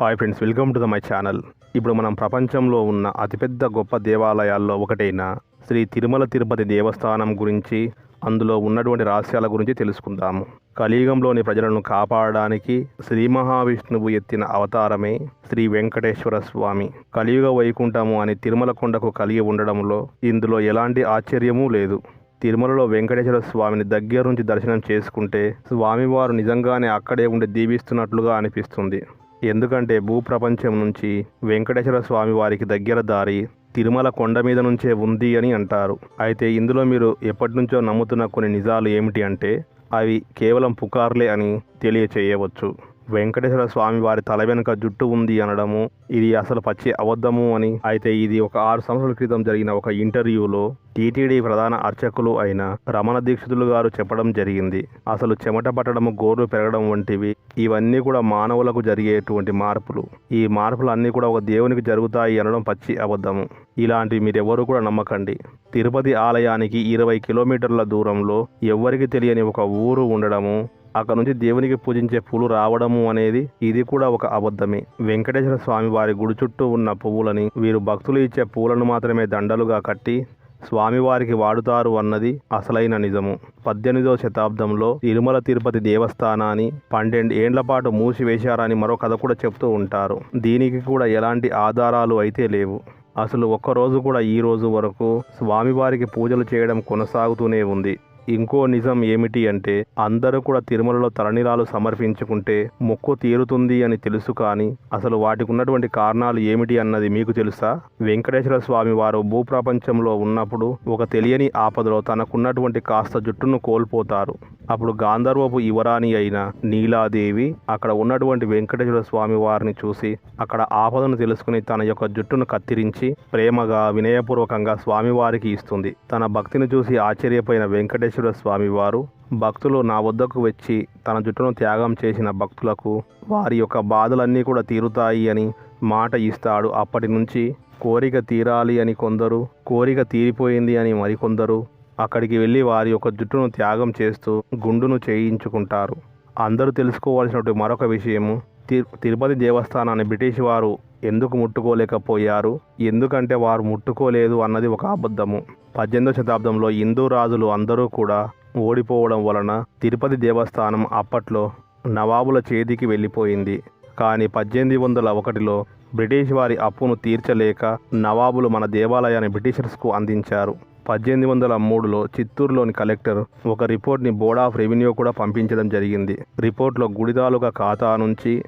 Hi friends welcome to the my channel ఇప్పుడు మనం ప్రపంచంలో ఉన్న అతిపెద్ద గొప్ప దేవాలయాల్లో ఒకటైన శ్రీ తిరుమల తిరుపతి దేవస్థానం గురించి అందులో ఉన్నటువంటి రహస్యాల గురించి తెలుసుకుందాము. కలియుగంలోని ప్రజలను కాపాడడానికి శ్రీ మహావిష్ణువు ఎత్తిన అవతారమే శ్రీ వెంకటేశ్వర స్వామి. కలియుగ వైకుంఠము అని తిరుమల కొండకు కలిగి ఉండడంలో ఇందులో ఎలాంటి ఆశ్చర్యమూ లేదు. తిరుమలలో వెంకటేశ్వర స్వామిని దగ్గర నుంచి దర్శనం చేసుకుంటే స్వామివారు నిజంగానే అక్కడే ఉండి దీవిస్తున్నట్లుగా అనిపిస్తుంది. ఎందుకంటే భూప్రపంచం నుంచి వెంకటేశ్వర స్వామి వారికి దగ్గర దారి తిరుమల కొండ మీద నుంచే ఉంది అని అంటారు. అయితే ఇందులో మీరు ఎప్పటి నుంచో నమ్ముతున్న కొన్ని నిజాలు ఏమిటి అంటే అవి కేవలం పుకార్లే అని తెలియచేయవచ్చు. వెంకటేశ్వర స్వామి వారి తల వెనుక జుట్టు ఉంది అనడము ఇది అసలు పచ్చి అబద్ధము అని. అయితే ఇది ఒక ఆరు సంవత్సరాల క్రితం జరిగిన ఒక ఇంటర్వ్యూలో టీటీడీ ప్రధాన అర్చకులు అయిన రమణ దీక్షితులు గారు చెప్పడం జరిగింది. అసలు చెమట పట్టడము గోర్లు పెరగడం వంటివి ఇవన్నీ కూడా మానవులకు జరిగేటువంటి మార్పులు. ఈ మార్పులు అన్నీ కూడా ఒక దేవునికి జరుగుతాయి అనడం పచ్చి అబద్ధము. ఇలాంటివి మీరెవరూ కూడా నమ్మకండి. తిరుపతి ఆలయానికి ఇరవై కిలోమీటర్ల దూరంలో ఎవ్వరికి తెలియని ఒక ఊరు ఉండడము అక్కడ నుంచి దేవునికి పూజించే పూలు రావడము అనేది ఇది కూడా ఒక అబద్ధమే. వెంకటేశ్వర స్వామి వారి గుడి చుట్టూ ఉన్న పువ్వులని వీరు భక్తులు ఇచ్చే పూలను మాత్రమే దండలుగా కట్టి స్వామివారికి వాడుతారు అన్నది అసలైన నిజము. పద్దెనిమిదవ శతాబ్దంలో తిరుమల తిరుపతి దేవస్థానాన్ని పన్నెండు ఏండ్ల పాటు మూసివేశారని మరో కథ కూడా చెప్తూ ఉంటారు. దీనికి కూడా ఎలాంటి ఆధారాలు అయితే లేవు. అసలు ఒక్కరోజు కూడా ఈ రోజు వరకు స్వామివారికి పూజలు చేయడం కొనసాగుతూనే ఉంది. ఇంకో నిజం ఏమిటి అంటే అందరూ కూడా తిరుమలలో తలనీలాలు సమర్పించుకుంటే మొక్కు తీరుతుంది అని తెలుసు కానీ అసలు వాటికి ఉన్నటువంటి కారణాలు ఏమిటి అన్నది మీకు తెలుసా? వెంకటేశ్వర స్వామి వారు భూప్రపంచంలో ఉన్నప్పుడు ఒక తెలియని ఆపదలో తనకున్నటువంటి కాస్త జుట్టును కోల్పోతారు. అప్పుడు గాంధర్వపు యువరాణి అయిన నీలాదేవి అక్కడ ఉన్నటువంటి వెంకటేశ్వర స్వామి వారిని చూసి అక్కడ ఆపదను తెలుసుకుని తన యొక్క జుట్టును కత్తిరించి ప్రేమగా వినయపూర్వకంగా స్వామివారికి ఇస్తుంది. తన భక్తిని చూసి ఆశ్చర్యపోయిన వెంకటేశ్వర స్వామి వారు భక్తులు నా వద్దకు వచ్చి తన జుట్టును త్యాగం చేసిన భక్తులకు వారి యొక్క బాధలన్నీ కూడా తీరుతాయి అని మాట ఇస్తాడు. అప్పటి నుంచి కోరిక తీరాలి అని కొందరు కోరిక తీరిపోయింది అని మరికొందరు అక్కడికి వెళ్ళి వారి యొక్క జుట్టును త్యాగం చేస్తూ గుండును చేయించుకుంటారు. అందరూ తెలుసుకోవాల్సినటువంటి మరొక విషయము తి తిరుపతి దేవస్థానాన్ని బ్రిటిష్ వారు ఎందుకు ముట్టుకోలేకపోయారు? ఎందుకంటే వారు ముట్టుకోలేదు అన్నది ఒక అబద్ధము. పద్దెనిమిదవ శతాబ్దంలో హిందూ రాజులు అందరూ కూడా ఓడిపోవడం వలన తిరుపతి దేవస్థానం అప్పట్లో నవాబుల చేతికి వెళ్ళిపోయింది. కానీ పద్దెనిమిది వందల ఒకటిలో బ్రిటిష్ వారి అప్పును తీర్చలేక నవాబులు మన దేవాలయాన్ని బ్రిటిషర్స్కు అందించారు. పద్దెనిమిది వందల మూడులో చిత్తూరులోని కలెక్టర్ ఒక రిపోర్ట్ని బోర్డ్ ఆఫ్ రెవెన్యూ కూడా పంపించడం జరిగింది. రిపోర్ట్లో గుడి ఖాతా నుంచి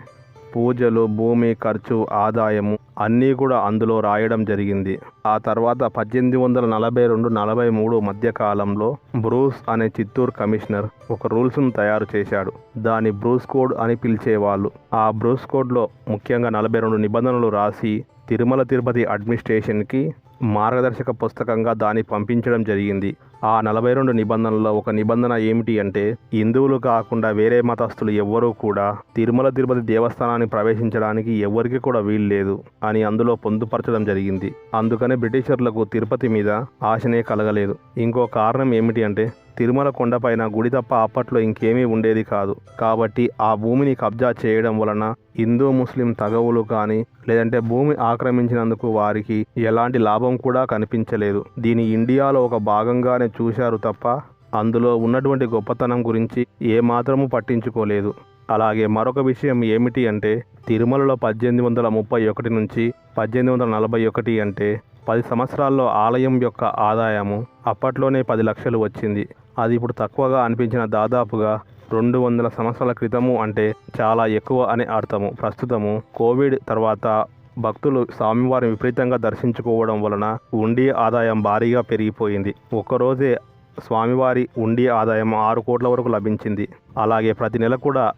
పూజలు భూమి ఖర్చు ఆదాయము అన్నీ కూడా అందులో రాయడం జరిగింది. ఆ తర్వాత పద్దెనిమిది వందల నలభై రెండు నలభై మూడు మధ్యకాలంలో బ్రూస్ అనే చిత్తూరు కమిషనర్ ఒక రూల్స్ను తయారు చేశాడు. దాని బ్రూస్ కోడ్ అని పిలిచేవాళ్ళు. ఆ బ్రూస్ కోడ్లో ముఖ్యంగా నలభై రెండు నిబంధనలు రాసి తిరుమల తిరుపతి అడ్మినిస్ట్రేషన్కి మార్గదర్శక పుస్తకంగా దాన్ని పంపించడం జరిగింది. ఆ నలభై రెండు నిబంధనల్లో ఒక నిబంధన ఏమిటి అంటే హిందువులు కాకుండా వేరే మతస్థులు ఎవ్వరూ కూడా తిరుమల తిరుపతి దేవస్థానాన్ని ప్రవేశించడానికి ఎవరికి కూడా వీల్లేదు అని అందులో పొందుపరచడం జరిగింది. అందుకనే బ్రిటిషర్లకు తిరుపతి మీద ఆశనే కలగలేదు. ఇంకో కారణం ఏమిటి అంటే తిరుమల కొండపైన గుడి తప్ప అప్పట్లో ఇంకేమీ ఉండేది కాదు. కాబట్టి ఆ భూమిని కబ్జా చేయడం వలన హిందూ ముస్లిం తగవులు కానీ లేదంటే భూమి ఆక్రమించినందుకు వారికి ఎలాంటి లాభం కూడా కనిపించలేదు. దీని ఇండియాలో ఒక భాగంగానే చూశారు తప్ప అందులో ఉన్నటువంటి గొప్పతనం గురించి ఏమాత్రము పట్టించుకోలేదు. అలాగే మరొక విషయం ఏమిటి అంటే తిరుమలలో పద్దెనిమిది వందల ముప్పై ఒకటి నుంచి పద్దెనిమిది వందల నలభై ఒకటి అంటే పది సంవత్సరాల్లో ఆలయం యొక్క ఆదాయము అప్పట్లోనే పది లక్షలు వచ్చింది. అది ఇప్పుడు తక్కువగా అనిపించిన దాదాపుగా రెండు వందల సంవత్సరాల క్రితము అంటే చాలా ఎక్కువ అనే అర్థము. ప్రస్తుతము కోవిడ్ తర్వాత భక్తులు స్వామివారిని విపరీతంగా దర్శించుకోవడం వలన ఉండి ఆదాయం భారీగా పెరిగిపోయింది. ఒక్కరోజే స్వామివారి ఉండి ఆదాయం ఆరు కోట్ల వరకు లభించింది. అలాగే ప్రతి నెల కూడా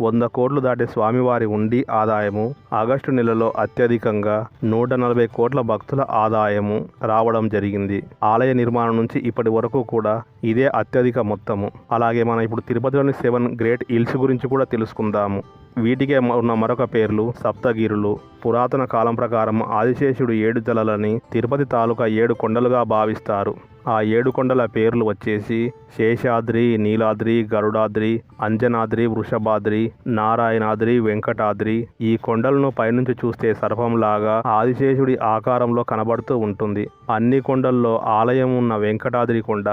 వంద కోట్లు దాటి స్వామివారి ఉండి ఆదాయము ఆగస్టు నెలలో అత్యధికంగా నూట నలభై కోట్ల భక్తుల ఆదాయము రావడం జరిగింది. ఆలయ నిర్మాణం నుంచి ఇప్పటి వరకు కూడా ఇదే అత్యధిక మొత్తము. అలాగే మనం ఇప్పుడు తిరుపతిలోని సెవెన్ గ్రేట్ హిల్స్ గురించి కూడా తెలుసుకుందాము. వీటికే ఉన్న మరొక పేర్లు సప్తగిరులు. పురాతన కాలం ప్రకారం ఆదిశేషుడు ఏడు తలలని తిరుపతి తాలూకా ఏడు కొండలుగా భావిస్తారు. ఆ ఏడు కొండల పేర్లు వచ్చేసి శేషాద్రి నీలాద్రి గరుడాద్రి అంజనాద్రి వృషభాద్రి నారాయణాద్రి వెంకటాద్రి ఈ కొండలను పైనుంచి చూస్తే సర్పంలాగా ఆదిశేషుడి ఆకారంలో కనబడుతూ ఉంటుంది. అన్ని కొండల్లో ఆలయం ఉన్న వెంకటాద్రి కొండ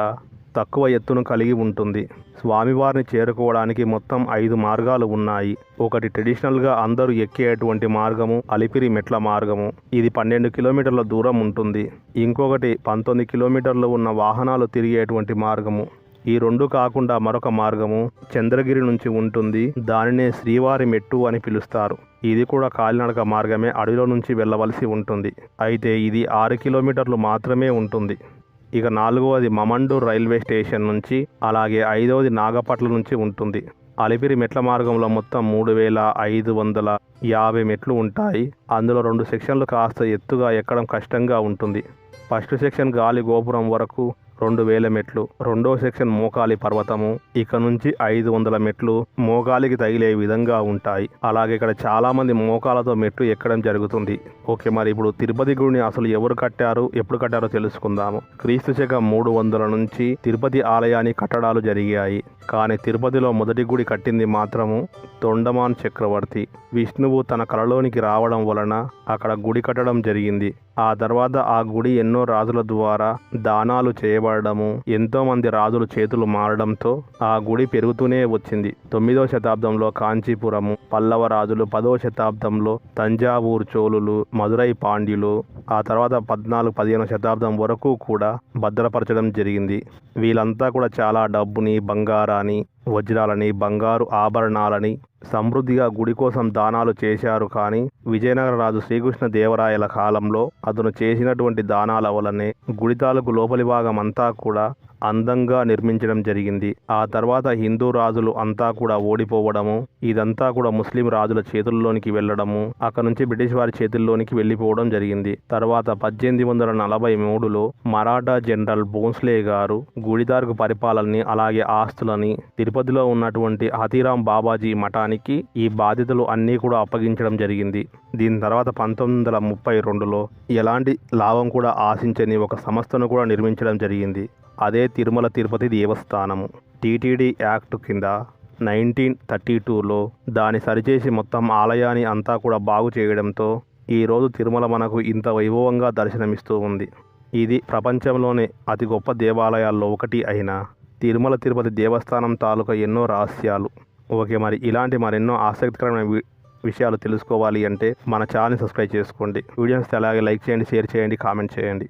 తక్కువ ఎత్తును కలిగి ఉంటుంది. స్వామివారిని చేరుకోవడానికి మొత్తం ఐదు మార్గాలు ఉన్నాయి. ఒకటి ట్రెడిషనల్గా అందరూ ఎక్కేటువంటి మార్గము అలిపిరి మెట్ల మార్గము. ఇది పన్నెండు కిలోమీటర్ల దూరం ఉంటుంది. ఇంకొకటి పంతొమ్మిది కిలోమీటర్లు ఉన్న వాహనాలు తిరిగేటువంటి మార్గము. ఈ రెండు కాకుండా మరొక మార్గము చంద్రగిరి నుంచి ఉంటుంది. దానినే శ్రీవారి మెట్టు అని పిలుస్తారు. ఇది కూడా కాలినడక మార్గమే అడవిలో నుంచి వెళ్ళవలసి ఉంటుంది. అయితే ఇది ఆరు కిలోమీటర్లు మాత్రమే ఉంటుంది. ఇక నాలుగవది మమండూర్ రైల్వే స్టేషన్ నుంచి అలాగే ఐదవది నాగపట్ల నుంచి ఉంటుంది. అలిపిరి మెట్ల మార్గంలో మొత్తం మూడు వేల ఐదు వందల యాభై మెట్లు ఉంటాయి. అందులో రెండు సెక్షన్లు కాస్త ఎత్తుగా ఎక్కడం కష్టంగా ఉంటుంది. ఫస్ట్ సెక్షన్ గాలి గోపురం వరకు రెండు వేల మెట్లు. రెండో సెక్షన్ మోకాలి పర్వతము. ఇక నుంచి ఐదు వందల మెట్లు మోకాలికి తగిలే విధంగా ఉంటాయి. అలాగే ఇక్కడ చాలా మంది మోకాలతో మెట్లు ఎక్కడం జరుగుతుంది. ఓకే మరి ఇప్పుడు తిరుపతి గుడిని అసలు ఎవరు కట్టారు? ఎప్పుడు కట్టారో తెలుసుకుందాము. క్రీస్తు శకం మూడు వందల నుంచి తిరుపతి ఆలయాన్ని కట్టడాలు జరిగాయి. కానీ తిరుపతిలో మొదటి గుడి కట్టింది మాత్రము తొండమాన్ చక్రవర్తి. విష్ణువు తన కలలోనికి రావడం వలన అక్కడ గుడి కట్టడం జరిగింది. ఆ తర్వాత ఆ గుడి ఎన్నో రాజుల ద్వారా దానాలు చేయబడము ఎంతోమంది రాజులు చేతులు మారడంతో ఆ గుడి పెరుగుతూనే వచ్చింది. తొమ్మిదవ శతాబ్దంలో కాంచీపురము పల్లవ రాజులు పదవ శతాబ్దంలో తంజావూరు చోళులు మదురై పాండ్యులు ఆ తర్వాత పద్నాలుగు పదిహేను శతాబ్దం వరకు కూడా భద్రపరచడం జరిగింది. వీళ్ళంతా కూడా చాలా డబ్బుని బంగారాన్ని వజ్రాలని బంగారు ఆభరణాలని సమృద్ధిగా గుడి కోసం దానాలు చేశారు కానీ విజయనగర రాజు శ్రీకృష్ణ దేవరాయల కాలంలో అతను చేసినటువంటి దానాల వలనే గుడి తాలూకు లోపలి భాగం అంతా కూడా అందంగా నిర్మించడం జరిగింది. ఆ తర్వాత హిందూ రాజులు అంతా కూడా ఓడిపోవడము ఇదంతా కూడా ముస్లిం రాజుల చేతుల్లోనికి వెళ్ళడము అక్కడ నుంచి బ్రిటిష్ వారి చేతుల్లోనికి వెళ్ళిపోవడం జరిగింది. తర్వాత పద్దెనిమిది వందల నలభై మూడులో మరాఠా జనరల్ భోన్స్లే గారు గుడిదారుకు పరిపాలనని అలాగే ఆస్తులని తిరుపతిలో ఉన్నటువంటి హతీరాం బాబాజీ మఠానికి ఈ బాధ్యతలు అన్నీ కూడా అప్పగించడం జరిగింది. దీని తర్వాత పంతొమ్మిది వందల ముప్పై రెండులో ఎలాంటి లాభం కూడా ఆశించని ఒక సంస్థను కూడా నిర్మించడం జరిగింది. అదే తిరుమల తిరుపతి దేవస్థానము. టీటీడీ యాక్ట్ కింద నైన్టీన్ థర్టీ టూలో దాన్ని సరిచేసి మొత్తం ఆలయాన్ని అంతా కూడా బాగు చేయడంతో ఈరోజు తిరుమల మనకు ఇంత వైభవంగా దర్శనమిస్తూ ఉంది. ఇది ప్రపంచంలోనే అతి గొప్ప దేవాలయాల్లో ఒకటి అయిన తిరుమల తిరుపతి దేవస్థానం తాలూకా ఎన్నో రహస్యాలు. ఓకే మరి ఇలాంటి మరెన్నో ఆసక్తికరమైన వి- విషయాలు తెలుసుకోవాలి అంటే మన ఛానల్ని సబ్స్క్రైబ్ చేసుకోండి. వీడియోస్ అలాగే లైక్ చేయండి షేర్ చేయండి కామెంట్ చేయండి.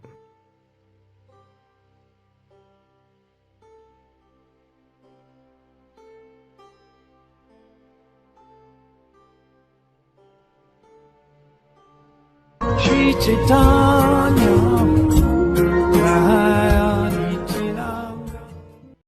你知道。